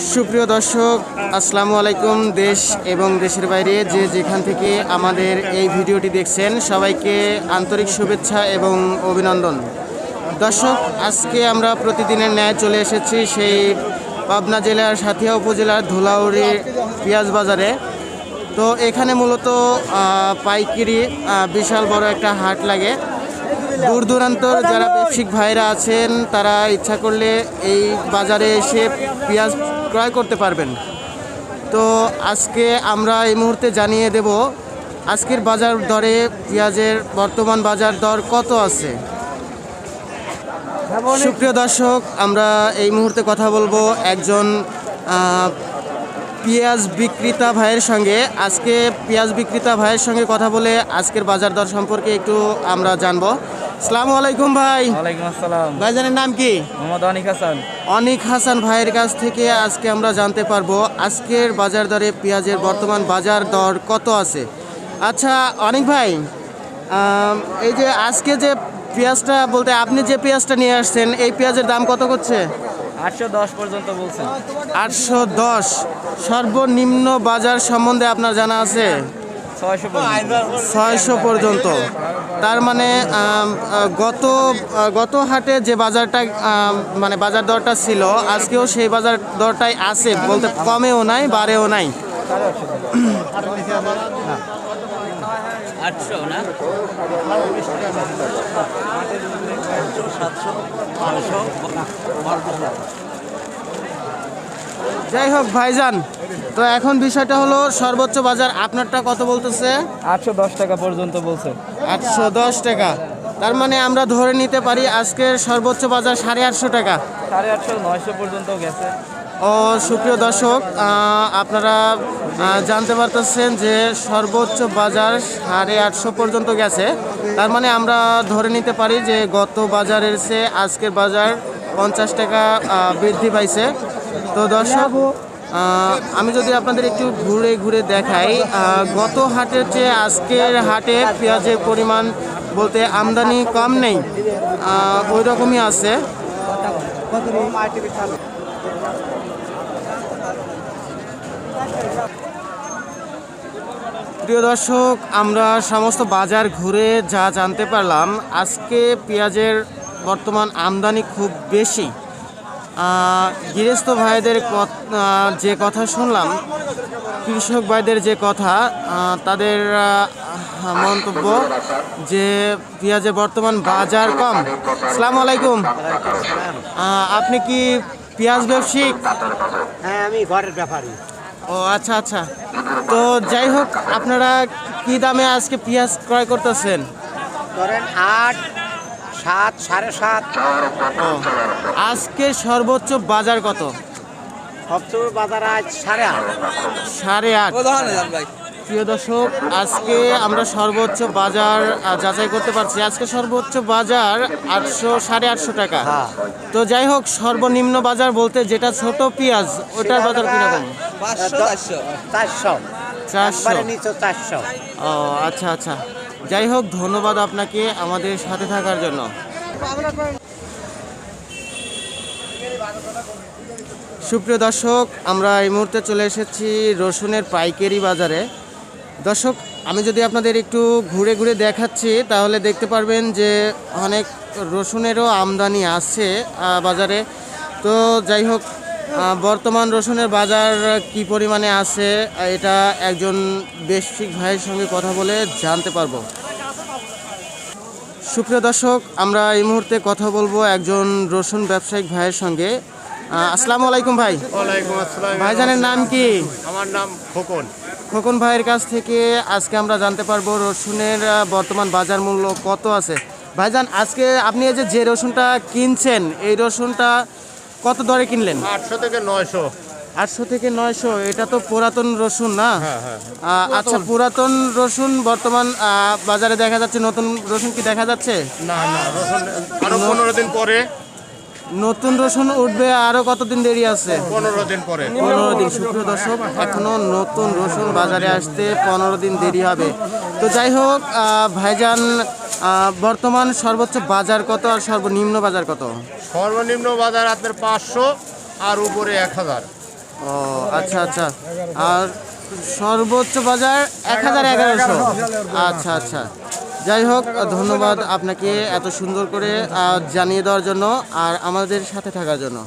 সুপ্রিয় দর্শক, আসসালামু আলাইকুম দেশ এবং দেশের বাইরে যে যেখান থেকে আমাদের এই ভিডিওটি দেখছেন, সবাইকে আন্তরিক শুভেচ্ছা এবং অভিনন্দন। দর্শক, আজকে আমরা প্রতিদিনের ন্যায় চলে এসেছি সেই পাবনা জেলার সাথিয়া উপজেলার ধুলাউড়ি পেঁয়াজ বাজারে। তো এখানে মূলত পাইকারি বিশাল বড় একটা হাট লাগে। দূর দূরান্তর যারা ব্যবসায়িক ভাইরা আছেন তারা ইচ্ছা করলে এই বাজারে এসে পেঁয়াজ ক্রয় করতে পারবেন। তো আজকে আমরা এই মুহূর্তে জানিয়ে দেব আজকের বাজার দরে পেঁয়াজের বর্তমান বাজার দর কত আছে? সুপ্রিয় দর্শক আমরা এই মুহূর্তে কথা বলব একজন পেঁয়াজ বিক্রেতা ভাইয়ের সঙ্গে। আজকে পেঁয়াজ বিক্রেতা ভাইয়ের সঙ্গে কথা বলে আজকের বাজার দর সম্পর্কে একটু আমরা জানব। আসসালামু আলাইকুম ভাই। ওয়ালাইকুম আসসালাম। ভাইজানের নাম কি? মোহাম্মদ অনিক হাসান। অনিক হাসান ভাইয়ের কাছ থেকে আজকে আমরা জানতে পারব আজকের বাজার দরে পেঁয়াজের বর্তমান বাজার দর কত আছে? আচ্ছা অনিক ভাই এই যে আজকে যে পেঁয়াজটা বলতে আপনি যে পেঁয়াজটা নিয়ে আসছেন এই পেঁয়াজের দাম কত করছে? আটশো দশ পর্যন্ত বলছেন। আটশো দশ। সর্বনিম্ন বাজার সম্বন্ধে আপনার জানা আছে? ছয়শো পর্যন্ত। তার মানে গত গত হাটে যে বাজারটা মানে বাজার দরটা ছিল আজকেও সেই বাজার দরটাই আছে বলতে কমেও নাই বাড়েও নাই। আটশো না? যাই হোক ভাইজান তো এখন বিষয়টা হলো সর্বোচ্চ বাজার আপনারটা কত বলতেছে? আটশো দশ টাকা পর্যন্ত বলছে। আটশো দশ টাকা। তার মানে আমরা ধরে নিতে পারি আজকের সর্বোচ্চ বাজার সাড়ে আটশো টাকা। সাড়ে আটশো নয়শো পর্যন্ত গেছে। ও সুপ্রিয় দর্শক আপনারা জানতে পারতেছেন যে সর্বোচ্চ বাজার সাড়ে আটশো পর্যন্ত গেছে। তার মানে আমরা ধরে নিতে পারি যে গত বাজারের চেয়ে আজকের বাজার পঞ্চাশ টাকা বৃদ্ধি পাইছে। তো দর্শক আমি যদি আপনাদের একটু ঘুরে ঘুরে দেখাই গত হাটের চেয়ে আজকের হাটে পেঁয়াজের পরিমাণ বলতে আমদানি কম নেই। ওই রকমই আছে। প্রিয় দর্শক, আমরা সমস্ত বাজার ঘুরে যা জানতে পারলাম, আজকে পেঁয়াজের বর্তমান আমদানি খুব বেশি। গৃহস্থ ভাইদের যে কথা শুনলাম কৃষক ভাইদের যে কথা তাদের মন্তব্য যে পেঁয়াজের বর্তমান বাজার কম। আসসালামু আলাইকুম। আপনি কি পেঁয়াজ ব্যবসায়িক? হ্যাঁ আমি ঘরের ব্যাপারী। ও আচ্ছা আচ্ছা। তো যাই হোক আপনারা কি দামে আজকে পেঁয়াজ ক্রয় করতেছেন? ধরেন আট সাত সাড়ে সাত। আজকে সর্বোচ্চ বাজার কত? সবচেয়ে বাজার আজ সাড়ে আট। সাড়ে আট। প্রিয় দর্শক আজকে আমরা সর্বোচ্চ বাজার যাচাই করতে পারছি। আজকে সর্বোচ্চ বাজার আটশো সাড়ে আটশো টাকা। হ্যাঁ। তো যাই হোক সর্বনিম্ন বাজার বলতে যেটা ছোট পেঁয়াজ ওটার বাজার কীরকম? চারশো। চারশো। চারশো। ও আচ্ছা আচ্ছা। যাই হোক, ধন্যবাদ আপনাকে আমাদের সাথে থাকার জন্য। সুপ্রিয় দর্শক, আমরা এই মুহূর্তে চলে এসেছি রসুনের পাইকারি বাজারে। দর্শক, আমি যদি আপনাদের একটু ঘুরে ঘুরে দেখাচ্ছি, তাহলে দেখতে পারবেন যে অনেক রসুনেরও আমদানি আছে বাজারে। তো যাই হোক বর্তমান রসুনের বাজার কি পরিমাণে আছে এটা একজন বেশিক ভাইয়ের সঙ্গে কথা বলে জানতে পারব। সুপ্রিয় দর্শক আমরা এই মুহূর্তে কথা বলব একজন রসুন ব্যবসায়িক ভাইয়ের সঙ্গে। আসসালামু আলাইকুম ভাই। ওয়ালাইকুম আসসালাম। ভাইজানের নাম কি? আমার নাম খোকন। খোকন ভাইয়ের কাছ থেকে আজকে আমরা জানতে পারব রসুনের বর্তমান বাজার মূল্য কত আছে। ভাইজান আজকে আপনি এই যে যে রসুনটা কিনছেন এই রসুনটা কত দরে কিনলেন? আটশো থেকে নয়শো। আটশো থেকে নয়শো এটা তো পুরাতন রসুন না? হ্যাঁ হ্যাঁ আহ, আচ্ছা পুরাতন রসুন বর্তমান বাজারে দেখা যাচ্ছে নতুন রসুন কি দেখা যাচ্ছে? না না রসুন আরও পনেরো দিন পরে। নতুন রসুন উঠবে আরও কতদিন দেরি আছে? পনেরো দিন পরে। পনেরো দিন সুপ্রিয় দর্শক এখনও নতুন রসুন বাজারে আসতে পনেরো দিন দেরি হবে। তো যাই হোক ভাইজান বর্তমান সর্বোচ্চ বাজার কত আর সর্বনিম্ন বাজার কত? সর্বনিম্ন বাজার আপনার পাঁচশো আর উপরে এক হাজার। ও আচ্ছা আচ্ছা। আর সর্বোচ্চ বাজার এক হাজার এগারোশো। আচ্ছা আচ্ছা। যাই হোক ধন্যবাদ আপনাকে এত সুন্দর করে জানিয়ে দেওয়ার জন্য আর আমাদের সাথে থাকার জন্য।